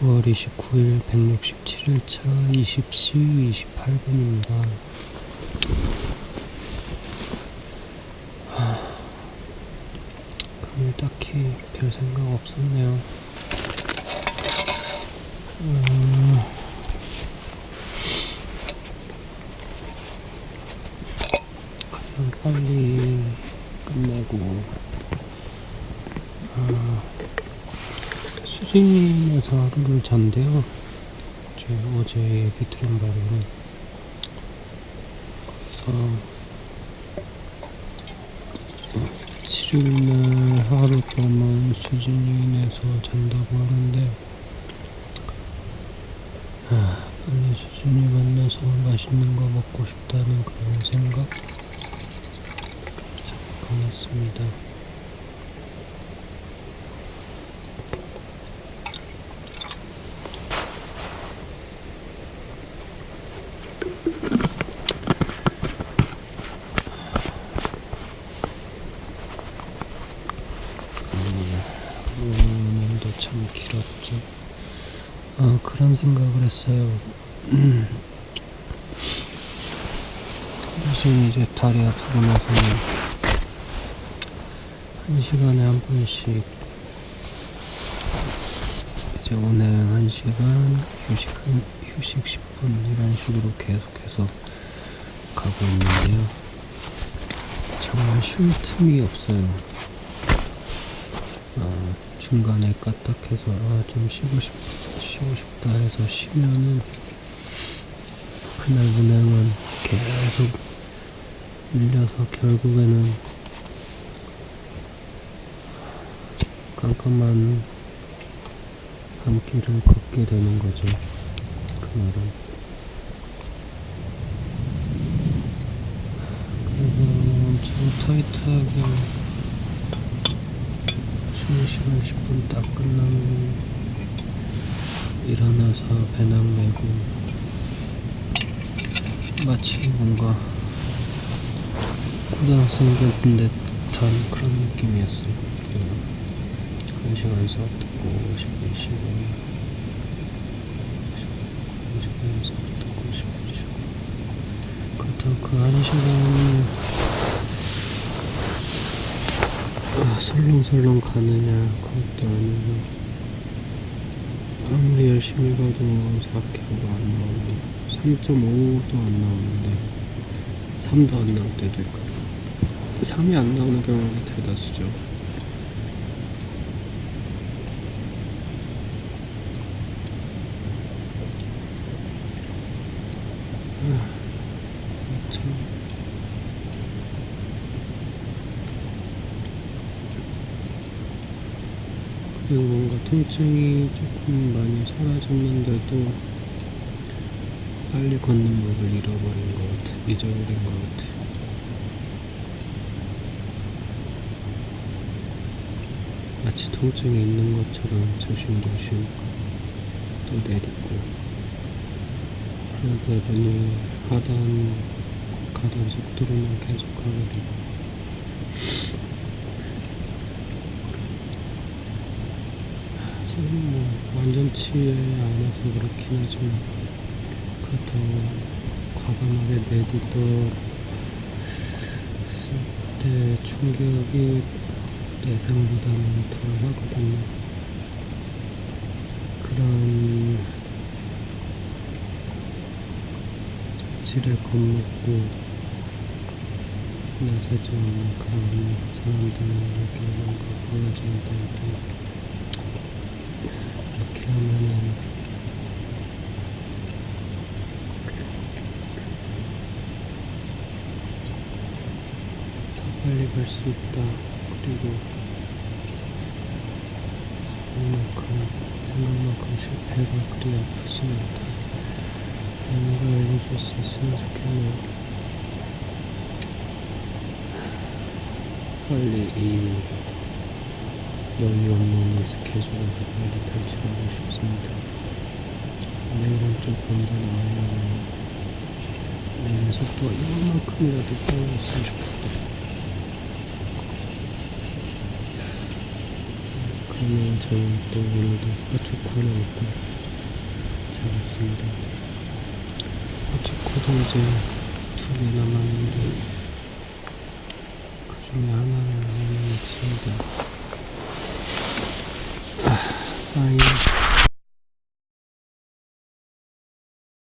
9월 29일 167일차 20시 28분입니다. 오늘 딱히 별 생각 없었네요. 음, 그냥 빨리 끝내고 수진님에서 하루를 잔대요. 제 어제 얘기 들은 바로는 그래서 7일날 하룻밤은 수진이네서 잔다고 하는데 아, 빨리 수진이 만나서 맛있는 거 먹고 싶다는 그런 생각 잠깐 했습니다. 오늘도 참 길었죠. 아, 그런 생각을 했어요. 음. 요즘 이제 다리 아프고 나서는 한 시간에 한 번씩 이제 운행 한 시간, 휴식 한, 휴식 10분 이런 식으로 계속해서 가고 있는데요. 정말 쉴 틈이 없어요. 아, 중간에 까딱해서 아, 좀 쉬고 싶 쉬고 싶다 해서 쉬면은 그날 운행은 계속 밀려서 결국에는 깜깜한 밤길을 걷게 되는 거죠. 그날은. 그래서 엄청 타이트하게 쉬는 시간 10분 딱 끝나면 일어나서 배낭 메고 마치 뭔가 고등학생 같은 듯한 그런 느낌이었어요. 한 시간 수업 듣고 10분 쉬고 한 시간 수업 듣고 10분 쉬고 그렇다고 그 한 시간을 아, 설렁설렁 가느냐 그것도 아니고. 아무리 열심히 가도 4kg가 안 나오고. 3.5도 안 나오는데 3도 안 나올 때도 있고. 3이 안 나오는 경우가 대다수죠 아, 참 그리고 뭔가 통증이 조금 많이 사라졌는데도 빨리 걷는 법을 잃어버린 것 같아. 잊어버린 것 같아. 마치 통증이 있는 것처럼 조심조심 또 내리고 그러다 보니 하단 가던 속도로는 계속 가게 되고 저는 뭐 완전치에 않아서 그렇긴 하지만 그렇다고 과감하게 내딛었을 때 충격이 예상보다는 덜 하거든요. 그런 지레 겁먹고 나서지 않는 그런 사람들에게 뭔가 보여줘야 더 빨리 갈 수 있다. 그리고 생각만큼 생각만큼 실패가 그리 아프지 않다. 수 있으면 좋겠네요. 빨리 이 없는 이 스케줄을 빨리 탈출하고 싶습니다. 내일은 좀 본다 나오려면 내일 속도가 이만큼이라도 빨랐으면 좋겠다. 그러면 저는 또 오늘도 하나 먹고 자겠습니다. 핫초코도 이제 두 개 남았는데 그 중에 하나는 오늘 먹습니다. 아, 아이.